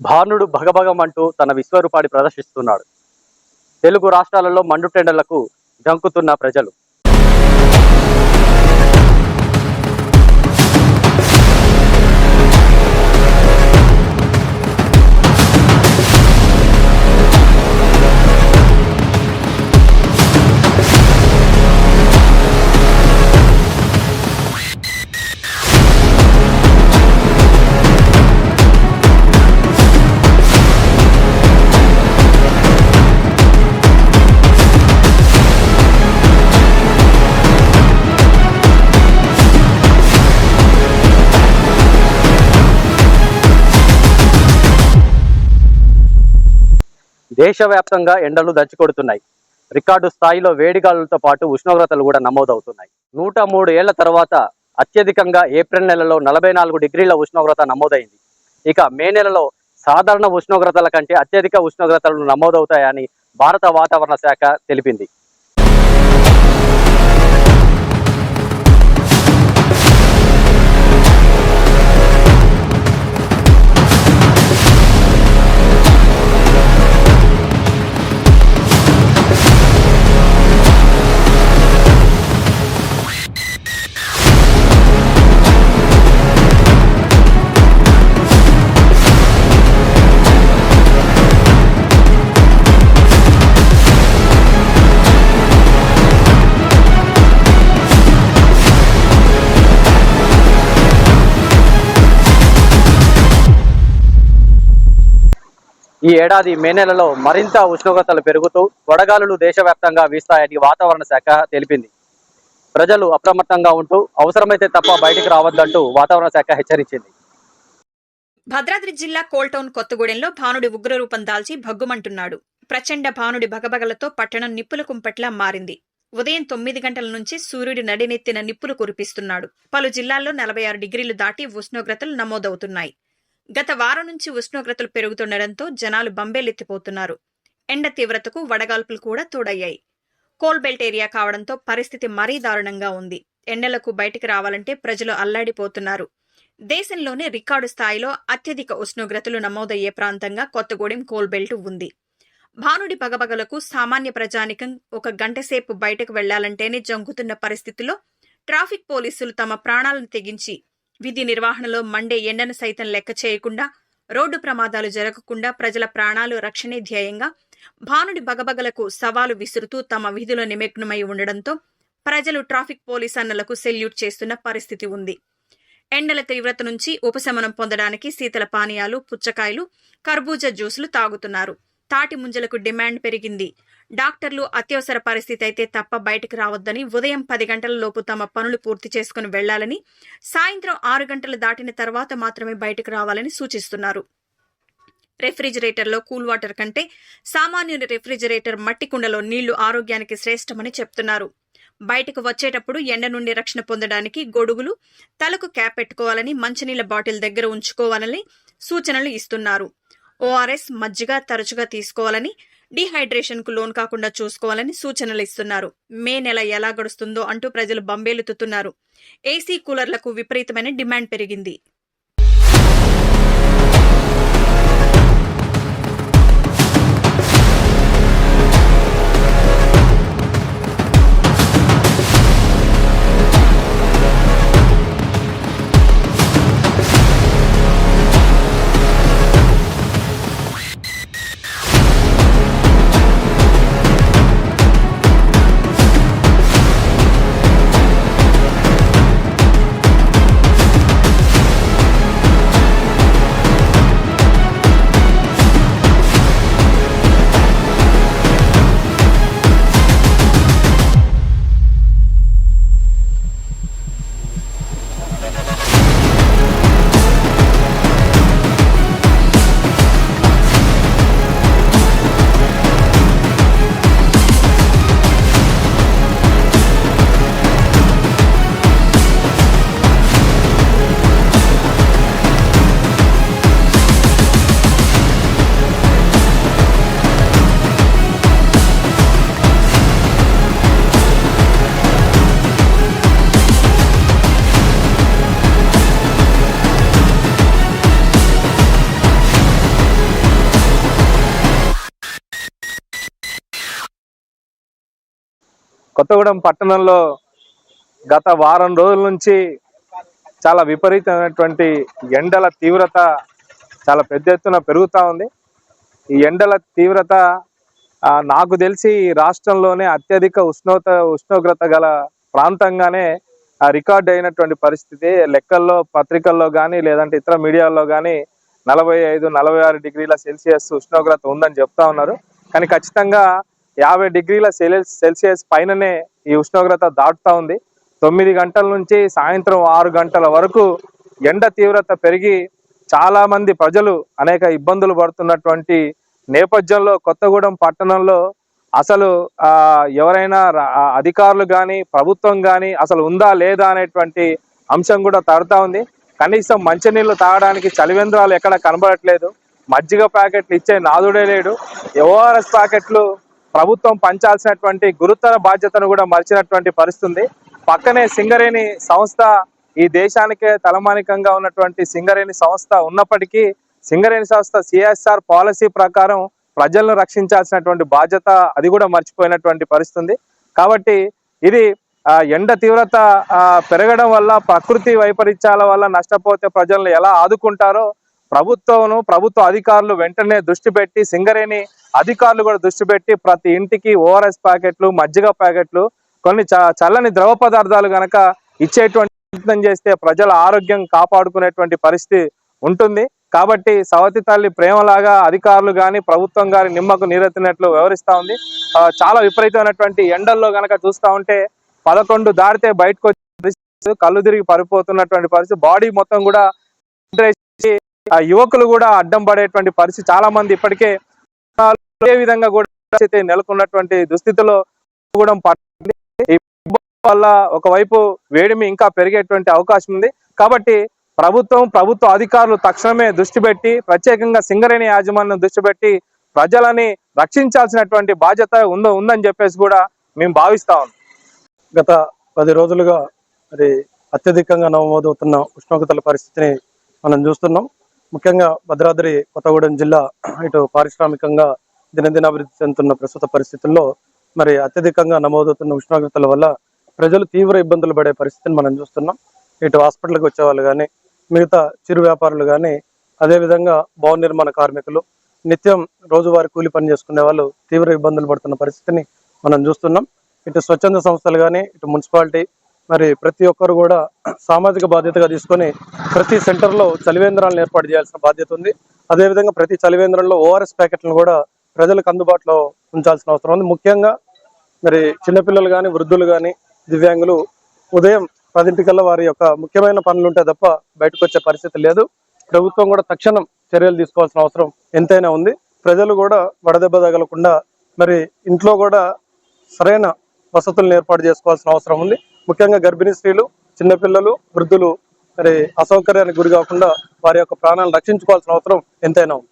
భానుడు భగభగమంటూ తన విశ్వరూపాన్ని ప్రదర్శిస్తున్నాడు. తెలుగు రాష్ట్రాలలో మండుటెండలకు జంకుతున్న ప్రజలు. దేశవ్యాప్తంగా ఎండలు దంచుకొడుతున్నాయి రికార్డు స్థాయిలో వేడిగాలులతో పాటు ఉష్ణోగ్రతలు కూడా నమోదవుతున్నాయి. నూట మూడు ఏళ్ళ తర్వాత అత్యధికంగా ఏప్రిల్ నెలలో నలభై నాలుగు డిగ్రీల ఉష్ణోగ్రత నమోదైంది. ఇక మే నెలలో సాధారణ ఉష్ణోగ్రతల కంటే అత్యధిక ఉష్ణోగ్రతలు నమోదవుతాయని భారత వాతావరణ శాఖ తెలిపింది. ఈ ఏడాది మే నెలలో మరింత ఉష్ణోగ్రతలు పెరుగుతూ వడగాలులు దేశవ్యాప్తంగా వీస్తాయని వాతావరణ శాఖ తెలిపింది. ప్రజలు అప్రమత్తంగా ఉంటూ అవసరమైతే తప్ప బయటికి రావద్దంటూ వాతావరణ శాఖ హెచ్చరించింది. భద్రాద్రి జిల్లా కోల్టౌన్ కొత్తగూడెంలో భానుడి ఉగ్రరూపం దాల్చి భగ్గుమంటున్నాడు. ప్రచండ భానుడి భగభగలతో పట్టణం నిప్పుల కుంపట్లా మారింది. ఉదయం తొమ్మిది గంటల నుంచి సూర్యుడి నడినెత్తిన నిప్పులు కురిపిస్తున్నాడు. పలు జిల్లాల్లో నలభై ఆరు డిగ్రీలు దాటి ఉష్ణోగ్రతలు నమోదవుతున్నాయి. గత వారం నుంచి ఉష్ణోగ్రతలు పెరుగుతుండటంతో జనాలు బంబేలెత్తిపోతున్నారు. ఎండ తీవ్రతకు వడగాల్పులు కూడా తోడయ్యాయి. కోల్బెల్ట్ ఏరియా కావడంతో పరిస్థితి మరీ దారుణంగా ఉంది. ఎండలకు బయటికి రావాలంటే ప్రజలు అల్లాడిపోతున్నారు. దేశంలోనే రికార్డు స్థాయిలో అత్యధిక ఉష్ణోగ్రతలు నమోదయ్యే ప్రాంతంగా కొత్తగూడెం కోల్బెల్ట్ ఉంది. భానుడి పగబగలకు సామాన్య ప్రజానికం ఒక గంటసేపు బయటకు వెళ్ళాలంటేనే జంకుతున్న పరిస్థితిలో ట్రాఫిక్ పోలీసులు తమ ప్రాణాలను తెగించి విధి నిర్వహణలో మండే ఎండను సైతం లెక్క చేయకుండా రోడ్డు ప్రమాదాలు జరగకుండా ప్రజల ప్రాణాలు రక్షణే ధ్యేయంగా భానుడి బగబగలకు సవాలు విసురుతూ తమ విధిలో నిమగ్నమై ఉండడంతో ప్రజలు ట్రాఫిక్ పోలీస్ అన్నలకు సెల్యూట్ చేస్తున్న పరిస్థితి ఉంది. ఎండల తీవ్రత నుంచి ఉపశమనం పొందడానికి శీతల పానీయాలు పుచ్చకాయలు కర్బూజా జ్యూసులు తాగుతున్నారు. తాటి ముంజలకు డిమాండ్ పెరిగింది. డాక్టర్లు అత్యవసర పరిస్థితి అయితే తప్ప బయటకు రావద్దని ఉదయం పది గంటల లోపు తమ పనులు పూర్తి చేసుకుని వెళ్ళాలని సాయంత్రం ఆరు గంటలు దాటిన తర్వాత మాత్రమే బయటకు రావాలని సూచిస్తున్నారు. రెఫ్రిజిరేటర్లో కూల్ వాటర్ కంటే సామాన్యుని రెఫ్రిజిరేటర్ మట్టి కుండలో నీళ్ళు ఆరోగ్యానికి శ్రేష్టమని చెప్తున్నారు. బయటకు వచ్చేటప్పుడు ఎండ నుండి రక్షణ పొందడానికి గొడుగులు తలకు క్యాప్ పెట్టుకోవాలని మంచినీళ్ళ బాటిల్ దగ్గర ఉంచుకోవాలని సూచనలు ఇస్తున్నారు. ఓఆర్ఎస్ మజ్జిగ తరచుగా తీసుకోవాలని డీహైడ్రేషన్కు లోన్ కాకుండా చూసుకోవాలని సూచనలు ఇస్తున్నారు. మే నెల ఎలా గడుస్తుందో అంటూ ప్రజలు బంబేలుతున్నారు ఏసీ కూలర్లకు విపరీతమైన డిమాండ్ పెరిగింది. కొత్తగూడెం పట్టణంలో గత వారం రోజుల నుంచి చాలా విపరీతమైనటువంటి ఎండల తీవ్రత చాలా పెద్ద ఎత్తున పెరుగుతూ ఉంది. ఈ ఎండల తీవ్రత నాకు తెలిసి ఈ రాష్ట్రంలోనే అత్యధిక ఉష్ణోత ఉష్ణోగ్రత గల ప్రాంతంగానే రికార్డ్ అయినటువంటి పరిస్థితి. లెక్కల్లో పత్రికల్లో కానీ లేదంటే ఇతర మీడియాల్లో కానీ నలభై ఐదు నలభై ఆరు డిగ్రీల సెల్సియస్ ఉష్ణోగ్రత ఉందని చెప్తా ఉన్నారు. కానీ ఖచ్చితంగా యాభై డిగ్రీల సెల్సియస్ సెల్సియస్ పైననే ఈ ఉష్ణోగ్రత దాటుతా ఉంది. తొమ్మిది గంటల నుంచి సాయంత్రం ఆరు గంటల వరకు ఎండ తీవ్రత పెరిగి చాలా మంది ప్రజలు అనేక ఇబ్బందులు పడుతున్నటువంటి నేపథ్యంలో కొత్తగూడెం పట్టణంలో అసలు ఎవరైనా అధికారులు కానీ ప్రభుత్వం కానీ అసలు ఉందా లేదా అనేటువంటి అంశం కూడా తడుతా ఉంది. కనీసం మంచినీళ్ళు తాగడానికి చలివేంద్రాలు ఎక్కడ కనబడట్లేదు. మజ్జిగ ప్యాకెట్లు ఇచ్చే నాదుడే లేడు. ఓఆర్ఎస్ ప్యాకెట్లు ప్రభుత్వం పంచాల్సినటువంటి గురుతర బాధ్యతను కూడా మర్చినటువంటి పరిస్థితుంది. పక్కనే సింగరేణి సంస్థ ఈ దేశానికే తలమానికంగా ఉన్నటువంటి సింగరేణి సంస్థ ఉన్నప్పటికీ సింగరేణి సంస్థ సిఎస్ఆర్ పాలసీ ప్రకారం ప్రజలను రక్షించాల్సినటువంటి బాధ్యత అది కూడా మర్చిపోయినటువంటి పరిస్థితుంది. కాబట్టి ఇది ఆ, ఎండ తీవ్రత పెరగడం వల్ల ప్రకృతి వైపరీత్యాల వల్ల నష్టపోతే ప్రజలను ఎలా ఆదుకుంటారో ప్రభుత్వం ప్రభుత్వ అధికారులు వెంటనే దృష్టి పెట్టి సింగరేణి అధికారులు కూడా దృష్టి పెట్టి ప్రతి ఇంటికి ఓఆర్ఎస్ ప్యాకెట్లు మజ్జిగ ప్యాకెట్లు కొన్ని చ- చల్లని ద్రవ పదార్థాలు గనక ఇచ్చేటువంటి ప్రయత్నం చేస్తే ప్రజల ఆరోగ్యం కాపాడుకునేటువంటి పరిస్థితి ఉంటుంది. కాబట్టి సవతి తల్లి ప్రేమలాగా అధికారులు కానీ ప్రభుత్వం గాని నిమ్మకు నీరెత్తినట్లు వివరిస్తూ ఉంది. చాలా విపరీతమైనటువంటి ఎండల్లో గనక చూస్తా ఉంటే పదకొండు దాటితే బయటకు వచ్చే పరిస్థితి, కళ్ళు తిరిగి పడిపోతున్నటువంటి పరిస్థితి. బాడీ మొత్తం కూడా ఆ యువకులు కూడా అడ్డం పడేటువంటి పరిస్థితి చాలా మంది ఇప్పటికే ఏ విధంగా కూడా నెలకొన్నటువంటి దుస్థితిలో కూడా పడుతుంది. ఈ వల్ల ఒకవైపు వేడిమి ఇంకా పెరిగేటువంటి అవకాశం ఉంది. కాబట్టి ప్రభుత్వం ప్రభుత్వ అధికారులు తక్షణమే దృష్టి పెట్టి ప్రత్యేకంగా సింగరేణి యాజమాన్యం దృష్టి పెట్టి ప్రజలని రక్షించాల్సినటువంటి బాధ్యత ఉందో ఉందని చెప్పేసి కూడా మేము భావిస్తా ఉన్నాం. గత పది రోజులుగా మరి అత్యధికంగా నమోదవుతున్న ఉష్ణోగ్రతల పరిస్థితిని మనం చూస్తున్నాం. ముఖ్యంగా భద్రాద్రి కొత్తగూడెం జిల్లా ఇటు పారిశ్రామికంగా దినదిన అభివృద్ధి చెందుతున్న ప్రస్తుత పరిస్థితుల్లో మరి అత్యధికంగా నమోదవుతున్న ఉష్ణోగ్రతల వల్ల ప్రజలు తీవ్ర ఇబ్బందులు పడే పరిస్థితిని మనం చూస్తున్నాం. ఇటు హాస్పిటల్కి వచ్చే వాళ్ళు కానీ మిగతా చిరు వ్యాపారులు కానీ అదేవిధంగా భవన నిర్మాణ కార్మికులు నిత్యం రోజువారి కూలి పని చేసుకునే వాళ్ళు తీవ్ర ఇబ్బందులు పడుతున్న పరిస్థితిని మనం చూస్తున్నాం. ఇటు స్వచ్ఛంద సంస్థలు కానీ ఇటు మున్సిపాలిటీ మరి ప్రతి ఒక్కరు కూడా సామాజిక బాధ్యతగా తీసుకొని ప్రతి సెంటర్లో చలివేంద్రాలను ఏర్పాటు చేయాల్సిన బాధ్యత ఉంది. అదేవిధంగా ప్రతి చలివేంద్రంలో ఓఆర్ఎస్ ప్యాకెట్లను కూడా ప్రజలకు అందుబాటులో ఉంచాల్సిన అవసరం ఉంది. ముఖ్యంగా మరి చిన్నపిల్లలు కానీ వృద్ధులు కానీ దివ్యాంగులు ఉదయం పదింటికల్లా వారి యొక్క ముఖ్యమైన పనులు ఉంటే తప్ప బయటకు వచ్చే పరిస్థితి లేదు. ప్రభుత్వం కూడా తక్షణం చర్యలు తీసుకోవాల్సిన అవసరం ఎంతైనా ఉంది. ప్రజలు కూడా వడదెబ్బ తగలకుండా మరి ఇంట్లో కూడా సరైన వసతులను ఏర్పాటు చేసుకోవాల్సిన అవసరం ఉంది. ముఖ్యంగా గర్భిణీ స్త్రీలు చిన్నపిల్లలు వృద్ధులు మరి అసౌకర్యానికి గురి కాకుండా వారి యొక్క ప్రాణాలను రక్షించుకోవాల్సిన అవసరం ఎంతైనా ఉంది.